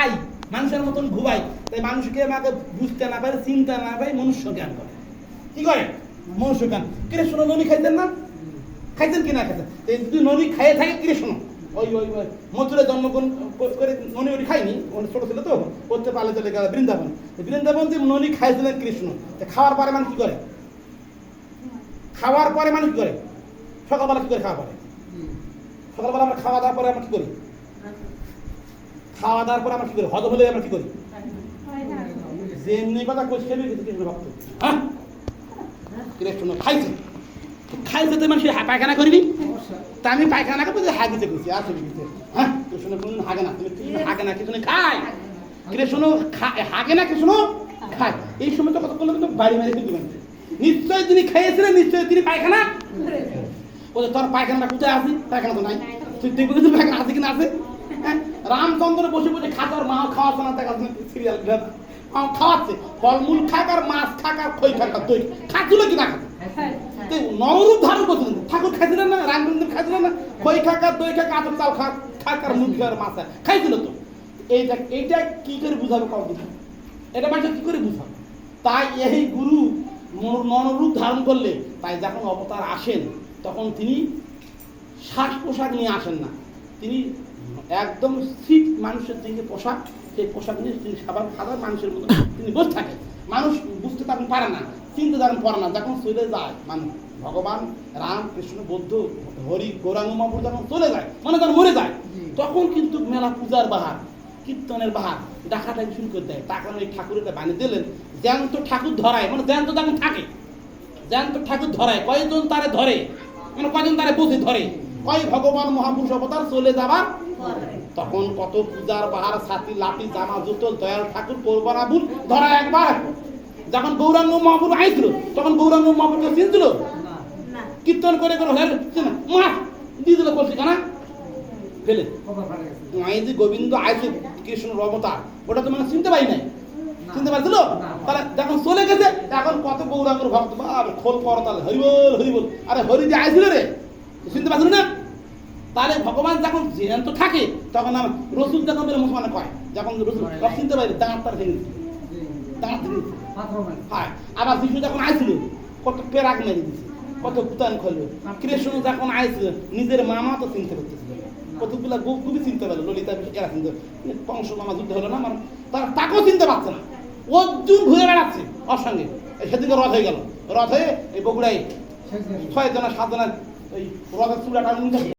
খাই, মানুষের মতন ঘুমাই। তাই মানুষকে আমাকে বুঝতে না পারে, চিন্তা না পারে, মনুষ্য জ্ঞান করে। কি করে? মনুষ্য জ্ঞান। শোনো, ননি খাইতেন না? খাইতেন কি না খাইতেন? যদি ননি খাইয়ে থাকে শোনো? ওই ওই ওই, মথুরে জন্মগ্রহণ করে ননি ওটি খাইনি ওর ছোট ছিল তো করতে পারলে চলে গেল বৃন্দাবন। বৃন্দাবন যে ননি খাইছিলেন কৃষ্ণ খাওয়ার পরে মানুষ কি করে? খাওয়ার পরে মানুষ কি করে? সকালবেলা কি করে খাওয়া পরে? সকালবেলা আমরা খাওয়া দাওয়ার পরে আমরা কি করি? খাওয়া দাওয়ার পরে আমরা কি করি? হজম হলে আমরা কি করি? যে এমনি কথা কোচ খেলে কৃষ্ণ ভক্ত হ্যাঁ? কৃষ্ণ খাইছে? খাইছে তো মানুষ পায়খানা করবি তা আমি পায়খানা করব হাগিতে গেছি আছে গেছে। হ্যাঁ? কৃষ্ণ হাগে না, তুমি কৃষ্ণ হাগে না কৃষ্ণ খায় কৃষ্ণ হাগে না কৃষ্ণ খায় এই সময় তো কত করলে কিন্তু বাড়ি মেরে কিন্তু নিশ্চয় তিনি খেয়েছিলেন নিশ্চয় তিনি পায়খানা বলে, তোর পায়খানাটা কোথায় আছে? পায়খানা তো নাই। তুই দেখবি কিন্তু পায়খানা আছে কিনা আছে? রামচন্দ্র বসে বসে খাতার মা খাওয়াচ্ছে না দেখা সিরিয়াল খাওয়াচ্ছে ফলমূল খাক আর মাছ খাক আর খই খাক আর দই খাচ্ছিল কি না খাচ্ছে তো নররূপ ধারণ ঠাকুর খাইছিলেন না রামচন্দ্র খাইছিলেন না? খই খাক আর দই খাক চাল খাক খাক আর মুরগি আর মাছ খাইছিল তো। এইটা এইটা কি করে বুঝাবে কখন এটা মানুষ কি করে বুঝাবে? তাই এই গুরু নর- নররূপ ধারণ করলে তাই যখন অবতার আসেন তখন তিনি শ্বাস পোশাক নিয়ে আসেন না। তিনি একদম সিট মানুষের দিকে পোশাক, সেই পোশাক নিয়ে তিনি সাধারণ সাধারণ মানুষের মতো তিনি বসে থাকেন মানুষ বুঝতে তখন পারে না, চিনতে তখন পারে না। যখন চলে যায় মানুষ, ভগবান, রাম, কৃষ্ণ, বৌদ্ধ, হরি, গৌরাঙ্গ মহাপুর যখন চলে যায় মানে যখন মরে যায়, তখন কিন্তু মেলা পূজার বাহার, কীর্তনের বাহার, ডাকাটাকে শুরু করে দেয়। টাকা ওই ঠাকুরটা বানিয়ে দিলেন। জ্যান্ত ঠাকুর ধরায় মানে জ্যান্ত যখন থাকে, জ্যান্ত ঠাকুর ধরায়, কয়জন তারে ধরে মানে কয়জন তারে বুঝে ধরে, কয় ভগবান, মহাপুরুষ অবতার চলে যাবার তখন কত পূজার বাহার ছাতি লাঠি জামা জুতো দয়াল ঠাকুর করবানা ভুল ধরা একবার। যখন গৌরাঙ্গ মহাপুর আইছিল তখন গৌরাঙ্গ মহাপুরকে চিনছিল? কীর্তন করে করে হয়ে চিনা মা দিয়ে দিল করছি কেনা ফেলে যে গোবিন্দ আইছে কৃষ্ণ অবতার ওটা তো মানে চিনতে পারি নাই। চিনতে পারছিল? তাহলে যখন চলে গেছে এখন কত গৌরাঙ্গর ভক্ত খোল পর তাহলে হরিবল হরিবল আরে হরি যে আইছিল রে চিনতে পারছিল না? তাহলে ভগবান যখন জ্যান্ত থাকে তখন আমার রসুল যখন বলে মুসলমানে কয় যখন রসুল চিনতে পারি তার ভেঙে দিচ্ছে। আবার যিশু যখন আইছিল কত পেরাক মেরে দিছে কত কুতান খোলো। কৃষ্ণ যখন আইছিল নিজের মামা তো চিনতে করতেছিল কতগুলা খুবই চিনতে পারল ললিতা এরা চিনতে কংস মামা যুদ্ধ হলো না আমার তারা তাকেও চিনতে পারছে না। অর্জুন ঘুরে বেড়াচ্ছে ওর সঙ্গে সেদিকে রথ হয়ে গেল। রথ হয়ে এই বগুড়ায় ছয় জনা সাত জনা এই রথের নিয়ে